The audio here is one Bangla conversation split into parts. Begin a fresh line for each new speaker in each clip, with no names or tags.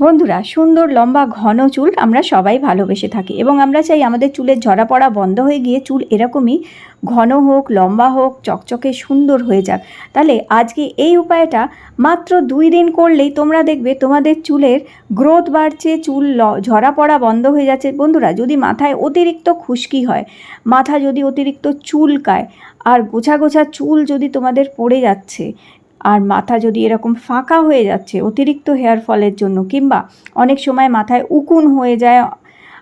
বন্ধুরা, সুন্দর, লম্বা, ঘন চুল আমরা সবাই ভালোবেসে থাকি এবং আমরা চাই আমাদের চুলের ঝরা পড়া বন্ধ হয়ে গিয়ে চুল এরকমই ঘন হোক, লম্বা হোক, চকচকে সুন্দর হয়ে যাক। তাহলে আজকে এই উপায়টা মাত্র দুই দিন করলেই তোমরা দেখবে তোমাদের চুলের গ্রোথ বাড়ছে, চুল ঝরা পড়া বন্ধ হয়ে যাচ্ছে। বন্ধুরা, যদি মাথায় অতিরিক্ত খুশকি হয়, মাথা যদি অতিরিক্ত চুলকায়, আর গোছা গোছা চুল যদি তোমাদের পড়ে যাচ্ছে আর মাথা যদি এরকম ফাঁকা হয়ে যাচ্ছে অতিরিক্ত হেয়ার ফলের জন্য কিংবা অনেক সময় মাথায় উকুন হয়ে যায়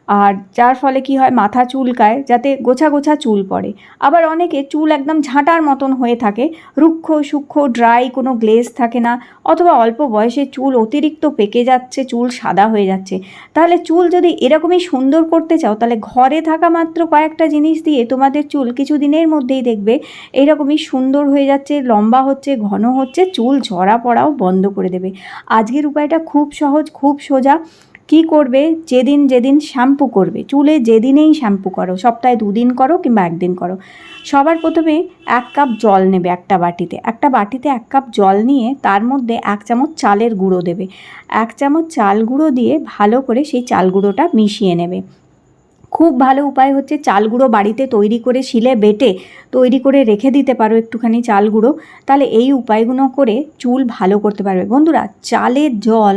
আর যার ফলে কি হয়, মাথা চুলকায় যাতে গোছা গোছা চুল পড়ে। আবার অনেকে চুল একদম ঝাঁটার মতন হয়ে থাকে, রুক্ষ সূক্ষ্ম ড্রাই কোনো গ্লেজ থাকে না, অথবা অল্প বয়সে চুল অতিরিক্ত পেকে যাচ্ছে, চুল সাদা হয়ে যাচ্ছে। তাহলে চুল যদি এরকমই সুন্দর করতে চাও, তাহলে ঘরে থাকা মাত্র কয়েকটা জিনিস দিয়ে তোমাদের চুল কিছু দিনের মধ্যেই দেখবে এইরকমই সুন্দর হয়ে যাচ্ছে, লম্বা হচ্ছে, ঘন হচ্ছে, চুল ঝরা পড়াও বন্ধ করে দেবে। আজকের উপায়টা খুব সহজ, খুব সোজা। কি করবে? যেদিন যেদিন শ্যাম্পু করবে। চুলে যেদিনেই শ্যাম্পু করো, সপ্তাহে দুদিন করো কিংবা একদিন করো, সবার প্রথমে এক কাপ জল নেবে একটা বাটিতে। একটা বাটিতে এক কাপ জল নিয়ে তার মধ্যে এক চামচ চালের গুঁড়ো দেবে। এক চামচ চাল গুঁড়ো দিয়ে ভালো করে সেই চাল গুঁড়োটা মিশিয়ে নেবে। খুব ভালো উপায় হচ্ছে চাল গুঁড়ো বাড়িতে তৈরি করে শিলে বেটে তৈরি করে রেখে দিতে পারো একটুখানি চাল গুঁড়ো। তাহলে এই উপায়গুলো করে চুল ভালো করতে পারবে। বন্ধুরা, চালের জল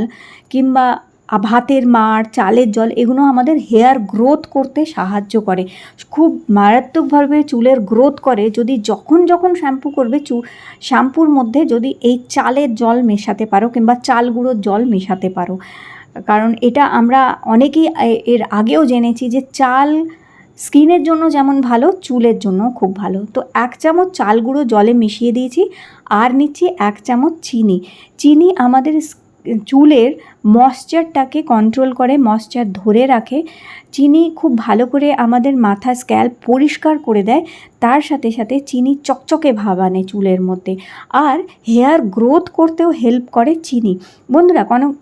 কিংবা ভাতের মাড় চালের জল, এগুলো আমাদের হেয়ার গ্রোথ করতে সাহায্য করে। খুব মারাত্মকভাবে চুলের গ্রোথ করে। যদি যখন যখন শ্যাম্পু করবে, চু, শ্যাম্পুর মধ্যে যদি এই চালের জল মেশাতে পারো কিংবা চাল গুঁড়োর জল মেশাতে পারো। কারণ এটা আমরা অনেকেই এর আগেও জেনেছি যে চাল স্কিনের জন্য যেমন ভালো, চুলের জন্য খুব ভালো। তো এক চামচ চাল গুঁড়ো জলে মিশিয়ে দিয়েছি, আর নিচ্ছি এক চামচ চিনি। চিনি আমাদের চুলের মশ্চারটাকে কন্ট্রোল করে মশ্চার ধরে রাখে। চিনি খুব ভালো করে আমাদের মাথা স্ক্যাল্প পরিষ্কার করে দেয়। তার সাথে সাথে চিনি চকচকে ভাব আনে চুলের মধ্যে। আর হেয়ার গ্রোথ করতেও হেল্প করে চিনি। বন্ধুরা, কোনো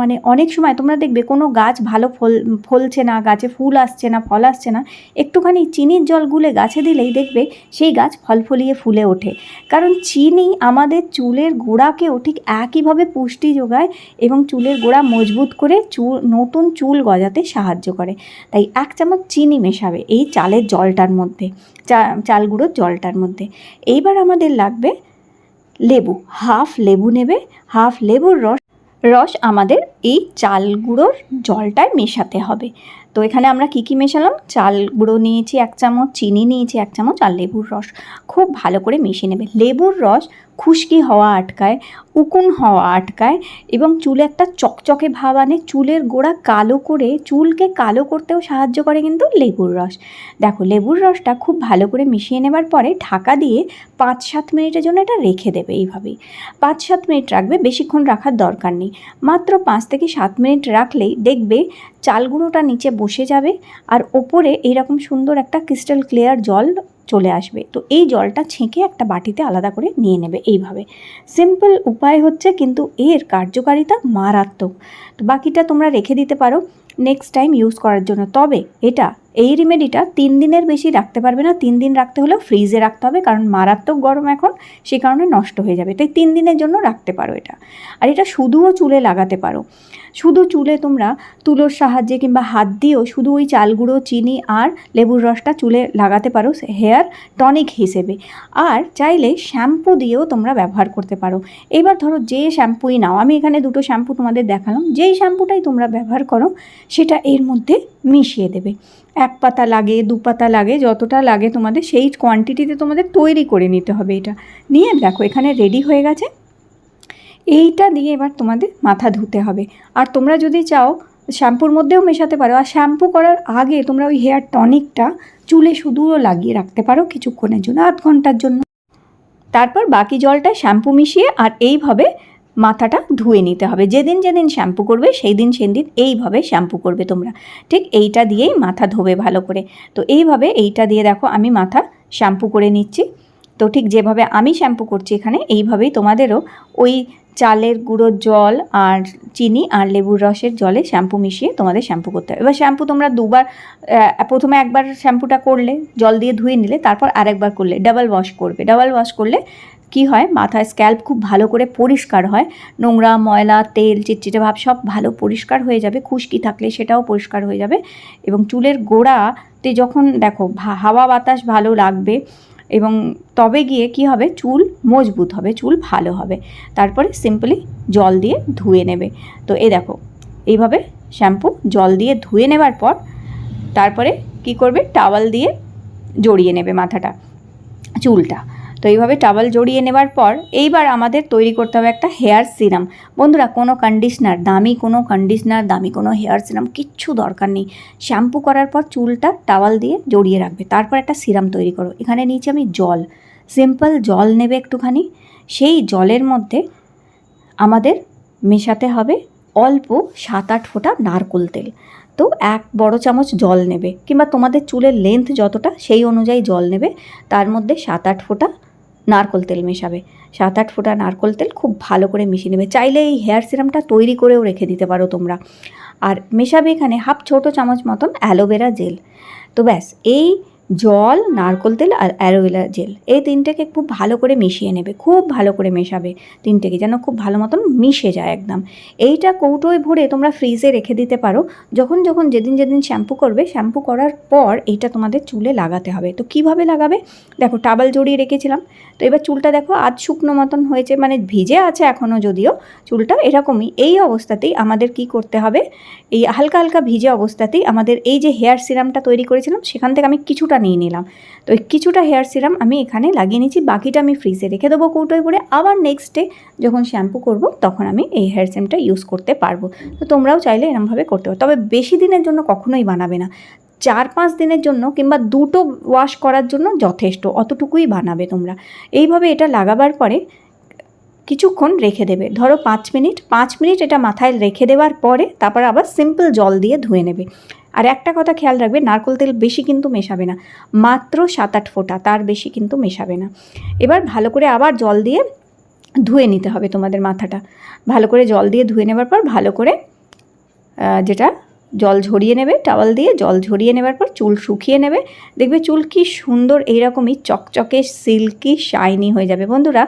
মানে অনেক সময় তোমরা দেখবে কোনো গাছ ভালো ফল, ফলছে না, গাছে ফুল আসছে না, ফল আসছে না, একটুখানি চিনির জল গুলে গাছে দিলেই দেখবে সেই গাছ ফল ফলিয়ে ফুলে ওঠে। কারণ চিনি আমাদের চুলের গোড়াকেও ঠিক একইভাবে পুষ্টি যোগায় এবং চুলের গোড়া মজবুত করে চুল নতুন চুল গজাতে সাহায্য করে। তাই এক চামচ চিনি মেশাবে এই চালের জলটার মধ্যে, চা, চাল গুঁড়োর জলটার মধ্যে। এইবার আমাদের লাগবে লেবু, হাফ লেবু নেবে, হাফ লেবুর রস রস আমাদের এই চাল গুঁড়োর জলটায় মেশাতে হবে। তো এখানে আমরা কি কি মেশালাম? চাল গুঁড়ো নিয়েছি এক চামচ, চিনি নিয়েছি এক চামচ আর লেবুর রস। খুব ভালো করে মিশিয়ে নেবে। লেবুর রস খুশকি হওয়া আটকায়, উকুন হওয়া আটকায় এবং চুলে একটা চকচকে ভাব আনে। চুলের গোড়া কালো করে, চুলকে কালো করতেও সাহায্য করে কিন্তু লেবুর রস। দেখো, লেবুর রসটা খুব ভালো করে মিশিয়ে নেবার পরে ঢাকা দিয়ে পাঁচ সাত মিনিটের জন্য এটা রেখে দেবে এইভাবেই। পাঁচ সাত মিনিট রাখবে, বেশিক্ষণ রাখার দরকার নেই। মাত্র পাঁচ থেকে সাত মিনিট রাখলেই দেখবে চাল গুঁড়োটা নিচে বসে যাবে আর ওপরে এইরকম সুন্দর একটা ক্রিস্টাল ক্লিয়ার জল চলে আসবে। তো এই জলটা ছেঁকে একটা বাটিতে আলাদা করে নিয়ে নেবে এইভাবে। সিম্পল উপায় হচ্ছে কিন্তু এর কার্যকারিতা মারাত্মক। তো বাকিটা তোমরা রেখে দিতে পারো নেক্সট টাইম ইউজ করার জন্য। তবে এটা এই রেমেডিটা তিন দিনের বেশি রাখতে পারবে না। তিন দিন রাখতে হলেও ফ্রিজে রাখতে হবে, কারণ মারাত্মক গরম এখন, সে কারণে নষ্ট হয়ে যাবে। তাই তিন দিনের জন্য রাখতে পারো এটা। আর এটা শুধুও চুলে লাগাতে পারো। শুধু চুলে তোমরা তুলোর সাহায্যে কিংবা হাত দিয়েও শুধু ওই চাল গুঁড়ো চিনি আর লেবুর রসটা চুলে লাগাতে পারো হেয়ার টনিক হিসেবে। আর চাইলে শ্যাম্পু দিয়েও তোমরা ব্যবহার করতে পারো। এবার ধরো যে শ্যাম্পুই নাও, আমি এখানে দুটো শ্যাম্পু তোমাদের দেখালাম। যেই শ্যাম্পুটাই তোমরা ব্যবহার করো, সেটা এর মধ্যে মিশিয়ে দেবে। এক পাতা লাগে, দু পাতা লাগে, যতটা লাগে তোমাদের সেই কোয়ান্টিটিতে তোমাদের তৈরি করে নিতে হবে এটা। নিয়ে দেখো, এখানে রেডি হয়ে গেছে। এইটা দিয়ে এবার তোমাদের মাথা ধুতে হবে। আর তোমরা যদি চাও, শ্যাম্পুর মধ্যেও মেশাতে পারো। আর শ্যাম্পু করার আগে তোমরা ওই হেয়ার টনিকটা চুলে শুধুও লাগিয়ে রাখতে পারো কিছুক্ষণের জন্য, আধ ঘণ্টার জন্য। তারপর বাকি জলটা শ্যাম্পু মিশিয়ে আর এইভাবে মাথাটা ধুয়ে নিতে হবে। যেদিন যেদিন শ্যাম্পু করবে সেই দিন সেদিন এইভাবে শ্যাম্পু করবে তোমরা। ঠিক এইটা দিয়েই মাথা ধোবে ভালো করে। তো এইভাবে এইটা দিয়ে দেখো আমি মাথা শ্যাম্পু করে নিচ্ছি। তো ঠিক যেভাবে আমি শ্যাম্পু করছি এখানে, এইভাবেই তোমাদেরও ওই চালের গুঁড়োর জল আর চিনি আর লেবুর রসের জলে শ্যাম্পু মিশিয়ে তোমাদের শ্যাম্পু করতে হবে। এবার শ্যাম্পু তোমরা দুবার প্রথমে একবার শ্যাম্পুটা করলে, জল দিয়ে ধুয়ে নিলে, তারপর আরেকবার করলে, ডাবল ওয়াশ করবে। ডাবল ওয়াশ করলে কি হয়? মাথায় স্ক্যাল্প খুব ভালো করে পরিষ্কার হয়। নোংরা, ময়লা, তেল, চিটচিটে ভাব সব ভালো পরিষ্কার হয়ে যাবে। খুশকি থাকলে সেটাও পরিষ্কার হয়ে যাবে। এবং চুলের গোড়াতে যখন দেখো হাওয়া বাতাস ভালো লাগবে এবং তবে গিয়ে কি হবে? চুল মজবুত হবে, চুল ভালো হবে। তারপরে সিম্পলি জল দিয়ে ধুয়ে নেবে। তো এ দেখো, এইভাবে শ্যাম্পু জল দিয়ে ধুয়ে নেবার পর তারপরে কি করবে? টাওয়াল দিয়ে জড়িয়ে নেবে মাথাটা, চুলটা। তো এইভাবে টাওয়াল জড়িয়ে নেবার পর এইবার আমাদের তৈরি করতে হবে একটা হেয়ার সিরাম বন্ধুরা, কোনো কন্ডিশনার দামি কোনো কন্ডিশনার দামি কোনো হেয়ার সিরাম কিচ্ছু দরকার নেই। শ্যাম্পু করার পর চুলটা টাওয়াল দিয়ে জড়িয়ে রাখবে। তারপর একটা সিরাম তৈরি করো। এখানে নিয়েছি আমি জল। সিম্পল জল নেবে একটুখানি। সেই জলের মধ্যে আমাদের মেশাতে হবে অল্প সাত আট ফোঁটা নারকোল তেল। তো এক বড় চামচ জল নেবে। কিংবা তোমাদের চুলের লেন্থ যতটা, সেই অনুযায়ী জল নেবে। তার মধ্যে সাত আট ফোঁটা নারকোল তেল মেশাবে। সাত আট ফোঁটা নারকোল তেল খুব ভালো করে মিশিয়ে নেবে। চাইলে এই হেয়ার সিরামটা তৈরি করেও রেখে দিতে পারো তোমরা। আর মেশাবে এখানে হাফ ছোটো চামচ মতন অ্যালোভেরা জেল। তো ব্যাস, এই জল, নারকোল তেল আর অ্যালোভেরা জেল। এই তিনটেকে খুব ভালো করে মিশিয়ে নেবে, খুব ভালো করে মেশাবে তিনটেকে, যেন খুব ভালো মতন মিশে যায় একদম। এইটা কৌটোয় ভরে তোমরা ফ্রিজে রেখে দিতে পারো, যখন যখন যেদিন যেদিন শ্যাম্পু করবে, শ্যাম্পু করার পর এইটা তোমাদের চুলে লাগাতে হবে। তো কীভাবে লাগাবে? দেখো, টাবাল জড়িয়ে রেখেছিলাম, তো এবার চুলটা দেখো আজ শুকনো মতন হয়েছে মানে ভিজে আছে এখনও যদিও চুলটা, এরকমই। এই অবস্থাতেই আমাদের কি করতে হবে? এই হালকা হালকা ভিজে অবস্থাতেই আমাদের এই যে হেয়ার সিরামটা তৈরি করেছিলাম, সেখান থেকে আমি কিছুটা নিয়ে নিলাম। তো কিছুটা হেয়ার সিরাম আমি এখানে লাগিয়ে নিয়েছি, বাকিটা আমি ফ্রিজে রেখে দেবো কৌটোয় করে। আবার নেক্সট ডে যখন শ্যাম্পু করব, তখন আমি এই হেয়ার সিরামটা ইউজ করতে পারব। তো তোমরাও চাইলে এরমভাবে করতে পারো। তবে বেশি দিনের জন্য কখনোই বানাবে না। চার পাঁচ দিনের জন্য কিংবা দুটো ওয়াশ করার জন্য যথেষ্ট, অতটুকুই বানাবে তোমরা। এইভাবে এটা লাগাবার পরে কিছুক্ষণ রেখে দেবে। ধরো পাঁচ মিনিট পাঁচ মিনিট এটা মাথায় রেখে দেওয়ার পরে তারপর আবার সিম্পল জল দিয়ে ধুয়ে নেবে। আর একটা কথা খেয়াল রাখবে, নারকোল তেল বেশি কিন্তু মেশাবে না। মাত্র সাত আট ফোঁটা, তার বেশি কিন্তু মেশাবে না। এবার ভালো করে আবার জল দিয়ে ধুয়ে নিতে হবে তোমাদের মাথাটা। ভালো করে জল দিয়ে ধুয়ে নেবার পর ভালো করে যেটা জল ঝরিয়ে নেবে, টাওয়াল দিয়ে জল ঝরিয়ে নেবার পর চুল শুকিয়ে নেবে। দেখবে চুল কি সুন্দর এইরকমই চকচকে, সিল্কি শাইনি হয়ে যাবে। বন্ধুরা,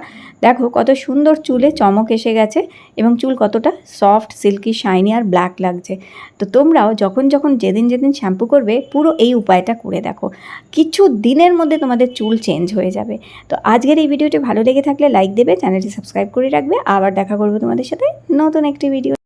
দেখো কত সুন্দর চুলে চমক এসে গেছে এবং চুল কতটা সফট সিল্কি শাইনি আর ব্ল্যাক লাগছে। তো তোমরাও যখন যখন যেদিন যেদিন শ্যাম্পু করবে, পুরো এই উপায়টা করে দেখো। কিছু দিনের মধ্যে তোমাদের চুল চেঞ্জ হয়ে যাবে। তো আজকের এই ভিডিওটি ভালো লেগে থাকলে লাইক দেবে, চ্যানেলটি সাবস্ক্রাইব করে রাখবে। আবার দেখা করব তোমাদের সাথে নতুন একটি ভিডিও